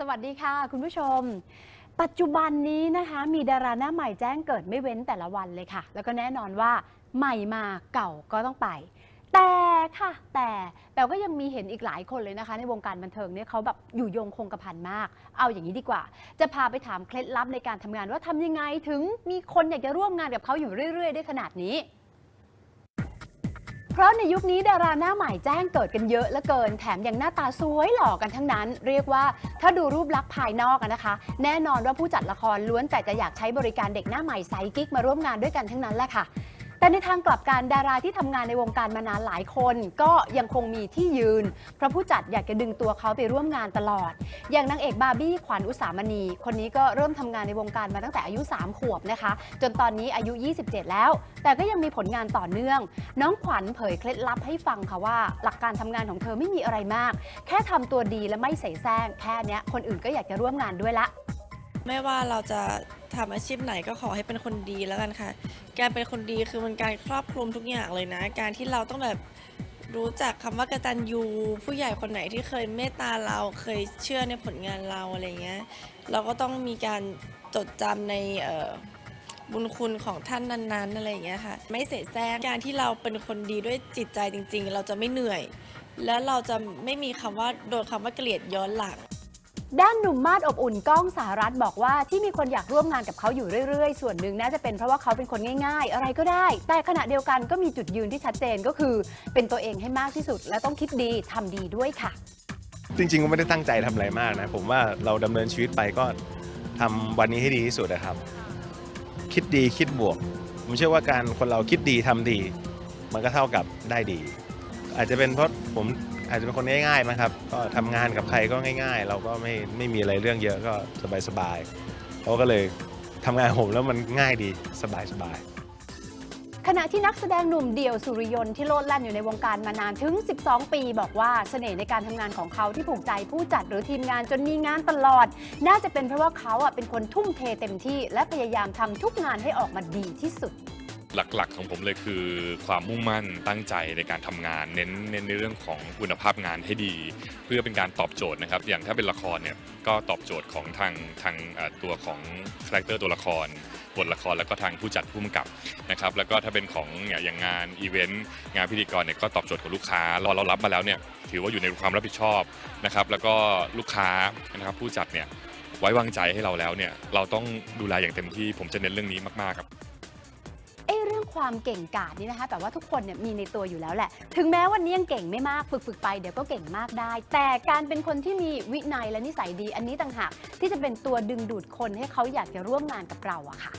สวัสดีค่ะ คุณผู้ชม ปัจจุบันนี้นะคะมีดาราหน้าใหม่แจ้งเกิดไม่เว้นแต่ละวันเลยค่ะ แล้วก็แน่นอนว่าใหม่มาเก่าก็ต้องไป แต่ค่ะ แต่แต่ก็ยังมีเห็นอีกหลายคนเลยนะคะ ในวงการบันเทิงเนี่ยเขาแบบอยู่ยงคงกระพันมาก เอาอย่างนี้ดีกว่า จะพาไปถามเคล็ดลับในการทำงานว่าทำยังไงถึงมีคนอยากจะร่วมงานกับเขาอยู่เรื่อย ๆ ได้ขนาดนี้ เพราะในยุคนี้ดาราหน้าใหม่แจ้งเกิดกันเยอะเหลือเกิน แถมยังหน้าตาสวยหล่อกันทั้งนั้น เรียกว่าถ้าดูรูปลักษณ์ภายนอกนะคะ แน่นอนว่าผู้จัดละครล้วนแต่จะอยากใช้บริการเด็กหน้าใหม่ไซกิ๊กมาร่วมงานด้วยกันทั้งนั้นแหละค่ะ แต่ในทางกลับกันดาราที่ทำงานในวงการมานานหลายคน ก็ยังคงมีที่ยืน เพราะผู้จัดอยากจะดึงตัวเขาไปร่วมงานตลอด อย่างนางเอกบาร์บี้ขวัญอุสามณี คนนี้ก็เริ่มทำงานในวงการมาตั้งแต่อายุ 3 ขวบนะคะ จนตอนนี้อายุ 27 แล้ว แต่ก็ยังมีผลงานต่อเนื่อง น้องขวัญเผยเคล็ดลับให้ฟังค่ะว่า หลักการทำงานของเธอไม่มีอะไรมาก แค่ทำตัวดีและไม่เสแสร้งแค่เนี้ยคนอื่นก็อยากจะร่วมงานด้วยละ ไม่ว่าเราจะทำอาชีพไหนก็ขอให้เป็นคนดีแล้วกันค่ะ การเป็นคนดีคือมันการครอบคลุมทุกอย่างเลยนะ การที่เราต้องแบบรู้จักคำว่ากตัญญูผู้ใหญ่คนไหนที่เคยเมตตาเราเคยเชื่อในผลงานเราอะไรเงี้ยเราก็ต้องมีการจดจำในเอ่อบุญคุณของท่านนั้นๆอะไรอย่างเงี้ยค่ะ ไม่เสแสร้งการที่เราเป็นคนดีด้วยจิตใจจริง ๆ เราจะไม่เหนื่อย แล้วเราจะไม่มีคำว่าโดนคำว่าเกลียดย้อนหลัง ด้านหนุ่มมาดอบอุ่นก้องสหรัฐบอกว่าที่มีคนอยากร่วมงานกับเขาอยู่เรื่อย ๆ ส่วนหนึ่งน่าจะเป็นเพราะว่าเขาเป็นคนง่าย ๆ อะไรก็ได้ แต่ขณะเดียวกันก็มีจุดยืนที่ชัดเจนก็คือ เป็นตัวเองให้มากที่สุด และต้องคิดดีทำดีด้วยค่ะ จริงๆก็ไม่ได้ตั้งใจทำอะไรมากนะ ผมว่าเราดำเนินชีวิตไปก็ทำวันนี้ให้ดีที่สุดนะครับ คิดดีคิดบวก ผมเชื่อว่าการคนเราคิดดีทำดี มันก็เท่ากับได้ดี อาจจะเป็นเพราะผม อาจจะเป็นคนง่ายๆมั้งครับ ก็ทำงานกับใครก็ง่าย ๆ เราก็ไม่ไม่มีอะไรเรื่องเยอะก็สบายๆเขาก็เลยทำงานผมแล้วมันง่ายดีสบายๆขณะที่นักแสดงหนุ่มเดี่ยวสุริยนที่โลดแล่นอยู่ในวงการมานานถึง 12 ปี บอกว่าเสน่ห์ในการทำงานของเขาที่ผูกใจผู้จัดหรือทีมงานจนมีงานตลอด น่าจะเป็นเพราะว่าเขาอะเป็นคนทุ่มเทเต็มที่ และพยายามทำทุกงานให้ออกมาดีที่สุด หลักๆ ของผมเลยคือ ความมุ่งมั่นตั้งใจในการทำงาน เน้นเน้นในเรื่องของคุณภาพงานให้ดี เพื่อเป็นการตอบโจทย์นะครับ อย่างถ้าเป็นละครเนี่ยก็ตอบโจทย์ของทางทางตัวของคาแรคเตอร์ตัวละครบทละครแล้วก็ทางผู้จัดผู้กำกับนะครับแล้วก็ถ้าเป็นของอย่างงานอีเวนต์งานพิธีกรเนี่ยก็ตอบโจทย์ของลูกค้าเราเรารับมาแล้วเนี่ยถือว่าอยู่ในความรับผิดชอบนะครับแล้วก็ลูกค้านะครับผู้จัดเนี่ยไว้วางใจให้เราแล้วเนี่ยเราต้องดูแลอย่างเต็มที่ผมจะเน้นเรื่องนี้มากๆครับ ความเก่งกาจนี่นะคะ แต่ว่าทุกคนเนี่ยมีในตัวอยู่แล้วแหละ ถึงแม้วันนี้ยังเก่งไม่มากฝึกฝึกไปเดี๋ยวก็เก่งมากได้ แต่การเป็นคนที่มีวินัยและนิสัยดีอันนี้ต่างหากที่จะเป็นตัวดึงดูดคนให้เขาอยากจะร่วมงานกับเราอะค่ะ